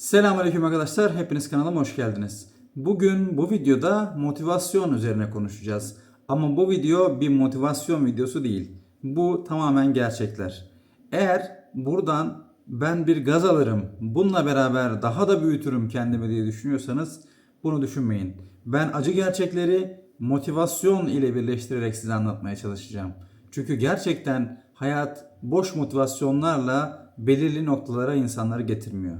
Selamünaleyküm arkadaşlar. Hepiniz kanalıma hoş geldiniz. Bugün bu videoda motivasyon üzerine konuşacağız. Ama bu video bir motivasyon videosu değil. Bu tamamen gerçekler. Eğer buradan ben bir gaz alırım, bununla beraber daha da büyütürüm kendimi diye düşünüyorsanız bunu düşünmeyin. Ben acı gerçekleri motivasyon ile birleştirerek size anlatmaya çalışacağım. Çünkü gerçekten hayat boş motivasyonlarla belirli noktalara insanları getirmiyor.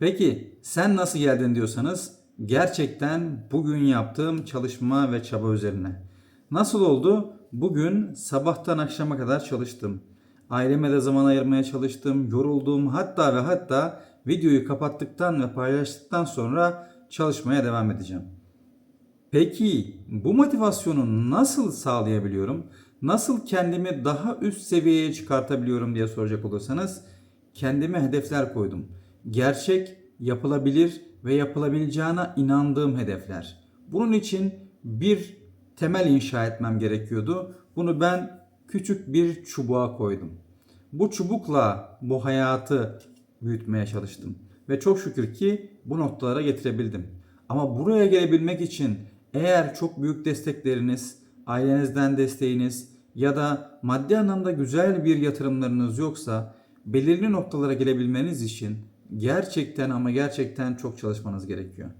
Peki sen nasıl geldin diyorsanız gerçekten bugün yaptığım çalışma ve çaba üzerine. Nasıl oldu? Bugün sabahtan akşama kadar çalıştım. Aileme de zaman ayırmaya çalıştım, yoruldum. Hatta ve hatta videoyu kapattıktan ve paylaştıktan sonra çalışmaya devam edeceğim. Peki bu motivasyonu nasıl sağlayabiliyorum? Nasıl kendimi daha üst seviyeye çıkartabiliyorum diye soracak olursanız kendime hedefler koydum. Gerçek, yapılabilir ve yapılabileceğine inandığım hedefler. Bunun için bir temel inşa etmem gerekiyordu. Bunu ben küçük bir çubuğa koydum. Bu çubukla bu hayatı büyütmeye çalıştım ve çok şükür ki bu noktalara getirebildim. Ama buraya gelebilmek için eğer çok büyük destekleriniz, ailenizden desteğiniz ya da maddi anlamda güzel bir yatırımlarınız yoksa belirli noktalara gelebilmeniz için gerçekten ama gerçekten çok çalışmanız gerekiyor.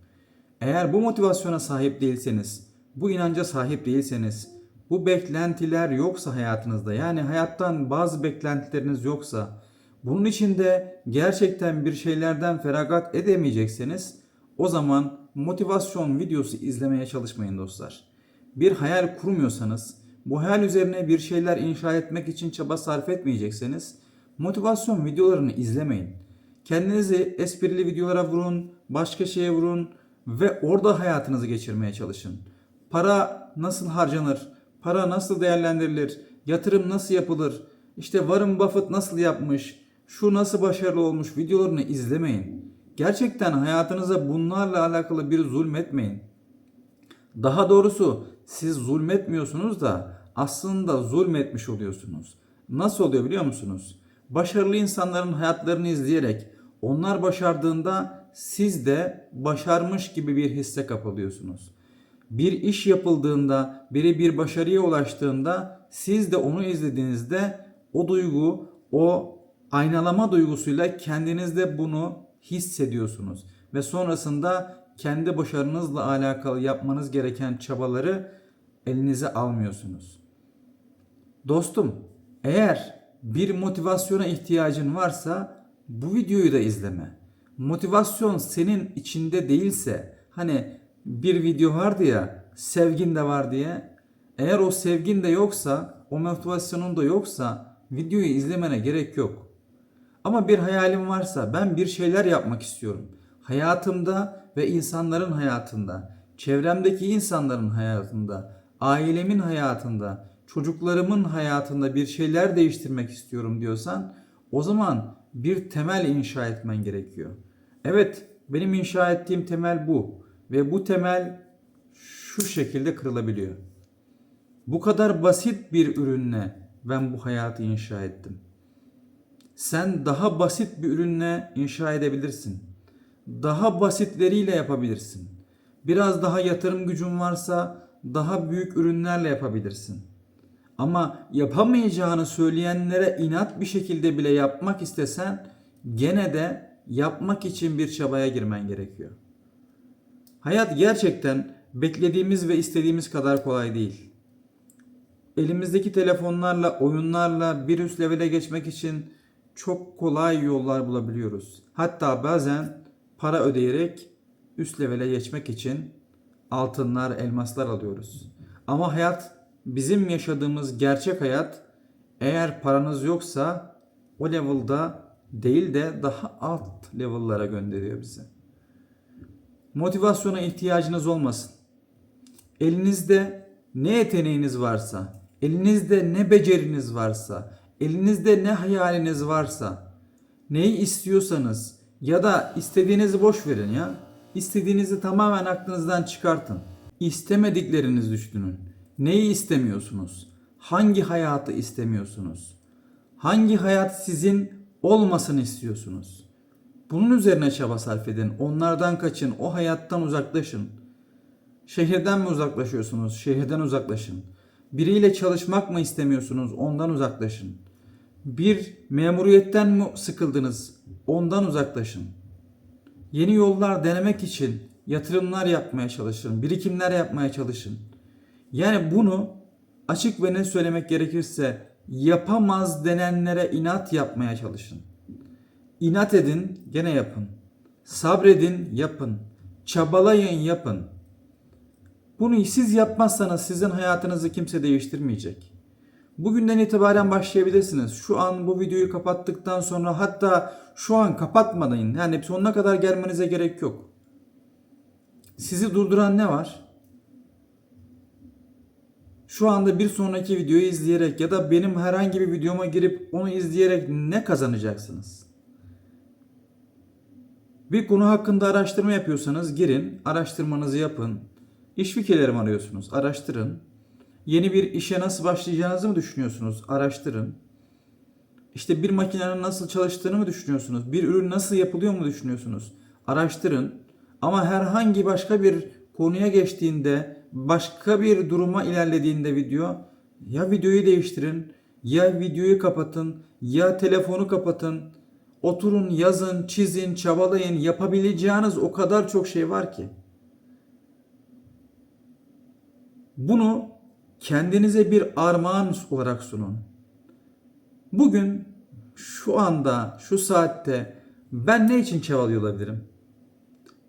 Eğer bu motivasyona sahip değilseniz, bu inanca sahip değilseniz, bu beklentiler yoksa hayatınızda yani hayattan bazı beklentileriniz yoksa, bunun içinde gerçekten bir şeylerden feragat edemeyecekseniz o zaman motivasyon videosu izlemeye çalışmayın dostlar. Bir hayal kurmuyorsanız, bu hayal üzerine bir şeyler inşa etmek için çaba sarf etmeyecekseniz motivasyon videolarını izlemeyin. Kendinizi esprili videolara vurun, başka şeye vurun ve orada hayatınızı geçirmeye çalışın. Para nasıl harcanır? Para nasıl değerlendirilir? Yatırım nasıl yapılır? İşte Warren Buffett nasıl yapmış? Şu nasıl başarılı olmuş? Videolarını izlemeyin. Gerçekten hayatınıza bunlarla alakalı bir zulmetmeyin. Daha doğrusu siz zulmetmiyorsunuz da aslında zulmetmiş oluyorsunuz. Nasıl oluyor biliyor musunuz? Başarılı insanların hayatlarını izleyerek onlar başardığında siz de başarmış gibi bir hisse kapılıyorsunuz. Bir iş yapıldığında, biri bir başarıya ulaştığında siz de onu izlediğinizde o duygu, o aynalama duygusuyla kendinizde bunu hissediyorsunuz ve sonrasında kendi başarınızla alakalı yapmanız gereken çabaları elinize almıyorsunuz. Dostum, eğer bir motivasyona ihtiyacın varsa bu videoyu da izleme. Motivasyon senin içinde değilse hani bir video vardı ya sevgin de var diye eğer o sevgin de yoksa o motivasyonun da yoksa videoyu izlemene gerek yok. Ama bir hayalim varsa ben bir şeyler yapmak istiyorum. Hayatımda ve insanların hayatında, çevremdeki insanların hayatında, ailemin hayatında, çocuklarımın hayatında bir şeyler değiştirmek istiyorum diyorsan o zaman bir temel inşa etmen gerekiyor. Evet, benim inşa ettiğim temel bu ve bu temel şu şekilde kırılabiliyor. Bu kadar basit bir ürünle ben bu hayatı inşa ettim. Sen daha basit bir ürünle inşa edebilirsin. Daha basitleriyle yapabilirsin. Biraz daha yatırım gücün varsa daha büyük ürünlerle yapabilirsin. Ama yapamayacağını söyleyenlere inat bir şekilde bile yapmak istesen gene de yapmak için bir çabaya girmen gerekiyor. Hayat gerçekten beklediğimiz ve istediğimiz kadar kolay değil. Elimizdeki telefonlarla, oyunlarla bir üst levele geçmek için çok kolay yollar bulabiliyoruz. Hatta bazen para ödeyerek üst levele geçmek için altınlar, elmaslar alıyoruz. Ama hayat bizim yaşadığımız gerçek hayat eğer paranız yoksa o level'da değil de daha alt level'lara gönderiyor bizi. Motivasyona ihtiyacınız olmasın. Elinizde ne yeteneğiniz varsa, elinizde ne beceriniz varsa, elinizde ne hayaliniz varsa, neyi istiyorsanız ya da istediğinizi boş verin ya. İstediğinizi tamamen aklınızdan çıkartın. İstemediklerinizi düşünün. Neyi istemiyorsunuz? Hangi hayatı istemiyorsunuz? Hangi hayat sizin olmasını istiyorsunuz? Bunun üzerine çaba sarf edin. Onlardan kaçın. O hayattan uzaklaşın. Şehirden mi uzaklaşıyorsunuz? Şehirden uzaklaşın. Biriyle çalışmak mı istemiyorsunuz? Ondan uzaklaşın. Bir memuriyetten mi sıkıldınız? Ondan uzaklaşın. Yeni yollar denemek için yatırımlar yapmaya çalışın. Birikimler yapmaya çalışın. Yani bunu açık ve net söylemek gerekirse yapamaz denenlere inat yapmaya çalışın. İnat edin, gene yapın. Sabredin, yapın. Çabalayın, yapın. Bunu siz yapmazsanız sizin hayatınızı kimse değiştirmeyecek. Bugünden itibaren başlayabilirsiniz. Şu an bu videoyu kapattıktan sonra hatta şu an kapatmayın. Yani sonuna kadar gelmenize gerek yok. Sizi durduran ne var? Şu anda bir sonraki videoyu izleyerek ya da benim herhangi bir videoma girip onu izleyerek ne kazanacaksınız? Bir konu hakkında araştırma yapıyorsanız girin, araştırmanızı yapın. İş fikirleri arıyorsunuz? Araştırın. Yeni bir işe nasıl başlayacağınızı mı düşünüyorsunuz? Araştırın. İşte bir makinenin nasıl çalıştığını mı düşünüyorsunuz? Bir ürün nasıl yapılıyor mu düşünüyorsunuz? Araştırın. Ama herhangi başka bir konuya geçtiğinde, başka bir duruma ilerlediğinde video, ya videoyu değiştirin, ya videoyu kapatın, ya telefonu kapatın. Oturun, yazın, çizin, çabalayın. Yapabileceğiniz o kadar çok şey var ki. Bunu kendinize bir armağan olarak sunun. Bugün şu anda, şu saatte ben ne için çabalıyor olabilirim?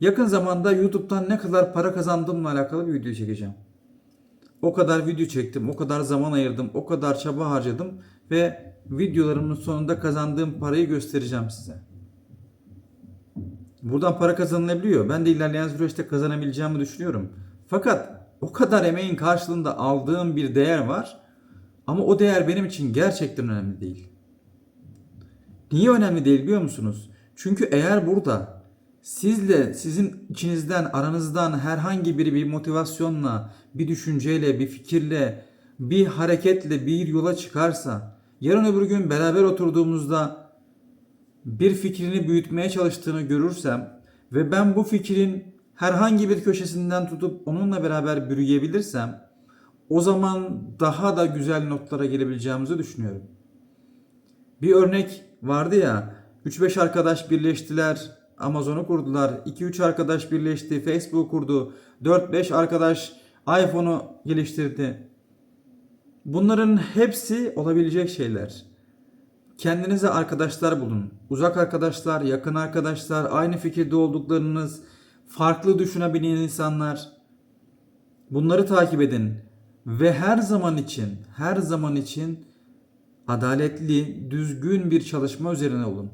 Yakın zamanda YouTube'dan ne kadar para kazandığımla alakalı bir video çekeceğim. O kadar video çektim, o kadar zaman ayırdım, o kadar çaba harcadım ve videolarımın sonunda kazandığım parayı göstereceğim size. Buradan para kazanılabiliyor. Ben de ilerleyen süreçte kazanabileceğimi düşünüyorum. Fakat o kadar emeğin karşılığında aldığım bir değer var. Ama o değer benim için gerçekten önemli değil. Niye önemli değil biliyor musunuz? Çünkü eğer burada sizle, sizin içinizden, aranızdan herhangi biri bir motivasyonla, bir düşünceyle, bir fikirle, bir hareketle bir yola çıkarsa, yarın öbür gün beraber oturduğumuzda bir fikrini büyütmeye çalıştığını görürsem ve ben bu fikrin herhangi bir köşesinden tutup onunla beraber bürüyebilirsem o zaman daha da güzel notlara gelebileceğimizi düşünüyorum. Bir örnek vardı ya 3-5 arkadaş birleştiler Amazon'u kurdular. 2-3 arkadaş birleşti Facebook kurdu. 4-5 arkadaş iPhone'u geliştirdi. Bunların hepsi olabilecek şeyler. Kendinize arkadaşlar bulun. Uzak arkadaşlar, yakın arkadaşlar, aynı fikirde olduklarınız, farklı düşünebilen insanlar. Bunları takip edin ve her zaman için, her zaman için adaletli, düzgün bir çalışma üzerine olun.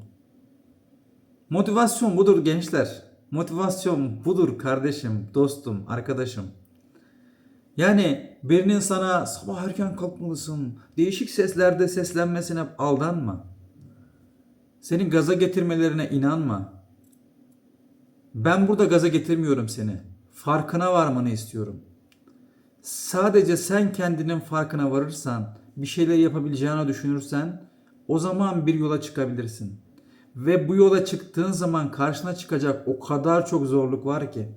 Motivasyon budur gençler. Motivasyon budur kardeşim, dostum, arkadaşım. Yani birinin sana sabah erken kalkmalısın, değişik seslerde seslenmesine aldanma. Seni gaza getirmelerine inanma. Ben burada gaza getirmiyorum seni. Farkına varmanı istiyorum. Sadece sen kendinin farkına varırsan, bir şeyler yapabileceğini düşünürsen o zaman bir yola çıkabilirsin. Ve bu yola çıktığın zaman karşına çıkacak o kadar çok zorluk var ki.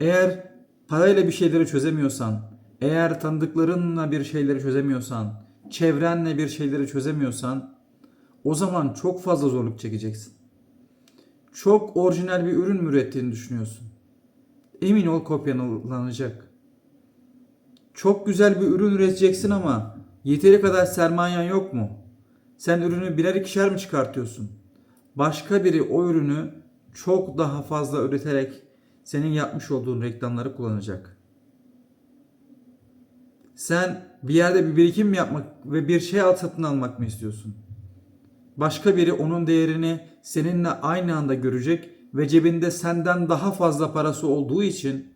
Eğer parayla bir şeyleri çözemiyorsan, eğer tanıdıklarınla bir şeyleri çözemiyorsan, çevrenle bir şeyleri çözemiyorsan o zaman çok fazla zorluk çekeceksin. Çok orijinal bir ürün mü ürettiğini düşünüyorsun? Emin ol kopyalanacak. Çok güzel bir ürün üreteceksin ama yeteri kadar sermayen yok mu? Sen ürünü birer ikişer mi çıkartıyorsun? Başka biri o ürünü çok daha fazla üreterek senin yapmış olduğun reklamları kullanacak. Sen bir yerde bir birikim mi yapmak ve bir şey alt satın almak mı istiyorsun? Başka biri onun değerini seninle aynı anda görecek ve cebinde senden daha fazla parası olduğu için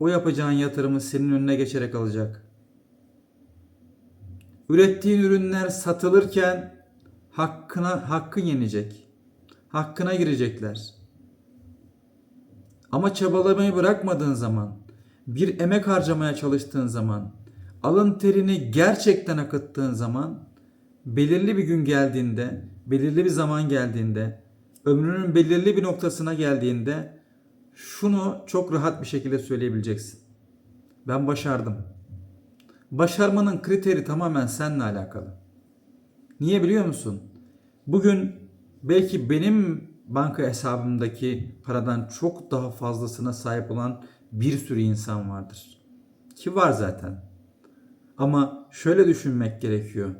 o yapacağın yatırımı senin önüne geçerek alacak. Ürettiğin ürünler satılırken hakkına hakkın yenecek. Hakkına girecekler. Ama çabalamayı bırakmadığın zaman, bir emek harcamaya çalıştığın zaman, alın terini gerçekten akıttığın zaman belirli bir gün geldiğinde, belirli bir zaman geldiğinde, ömrünün belirli bir noktasına geldiğinde şunu çok rahat bir şekilde söyleyebileceksin. Ben başardım. Başarmanın kriteri tamamen seninle alakalı. Niye biliyor musun? Bugün belki benim banka hesabımdaki paradan çok daha fazlasına sahip olan bir sürü insan vardır. Ki var zaten. Ama şöyle düşünmek gerekiyor.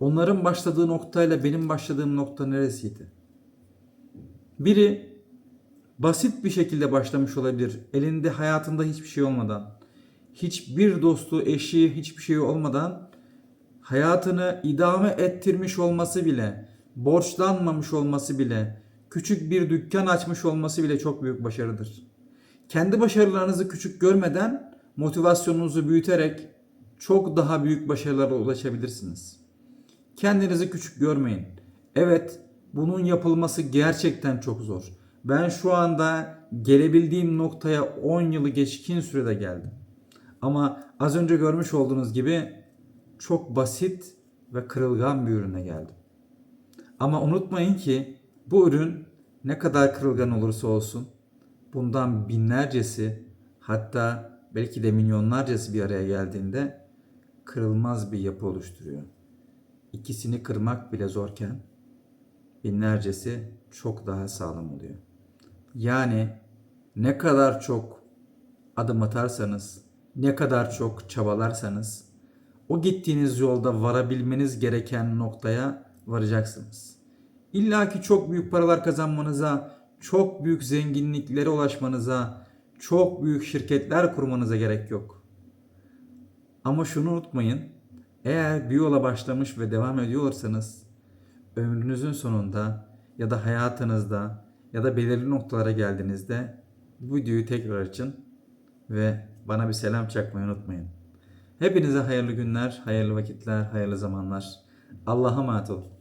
Onların başladığı noktayla benim başladığım nokta neresiydi? Biri basit bir şekilde başlamış olabilir. Elinde hayatında hiçbir şey olmadan, hiçbir dostu, eşi, hiçbir şey olmadan hayatını idame ettirmiş olması bile, borçlanmamış olması bile, küçük bir dükkan açmış olması bile çok büyük başarıdır. Kendi başarılarınızı küçük görmeden motivasyonunuzu büyüterek çok daha büyük başarılara ulaşabilirsiniz. Kendinizi küçük görmeyin. Evet, bunun yapılması gerçekten çok zor. Ben şu anda gelebildiğim noktaya 10 yılı geçkin sürede geldim. Ama az önce görmüş olduğunuz gibi çok basit ve kırılgan bir ürüne geldim. Ama unutmayın ki bu ürün ne kadar kırılgan olursa olsun bundan binlercesi hatta belki de milyonlarcası bir araya geldiğinde kırılmaz bir yapı oluşturuyor. İkisini kırmak bile zorken binlercesi çok daha sağlam oluyor. Yani ne kadar çok adım atarsanız, ne kadar çok çabalarsanız o gittiğiniz yolda varabilmeniz gereken noktaya varacaksınız. İlla ki çok büyük paralar kazanmanıza, çok büyük zenginliklere ulaşmanıza, çok büyük şirketler kurmanıza gerek yok. Ama şunu unutmayın. Eğer bir yola başlamış ve devam ediyorsanız ömrünüzün sonunda ya da hayatınızda ya da belirli noktalara geldiğinizde bu videoyu tekrar açın ve bana bir selam çakmayı unutmayın. Hepinize hayırlı günler, hayırlı vakitler, hayırlı zamanlar. Allah'a emanet olun.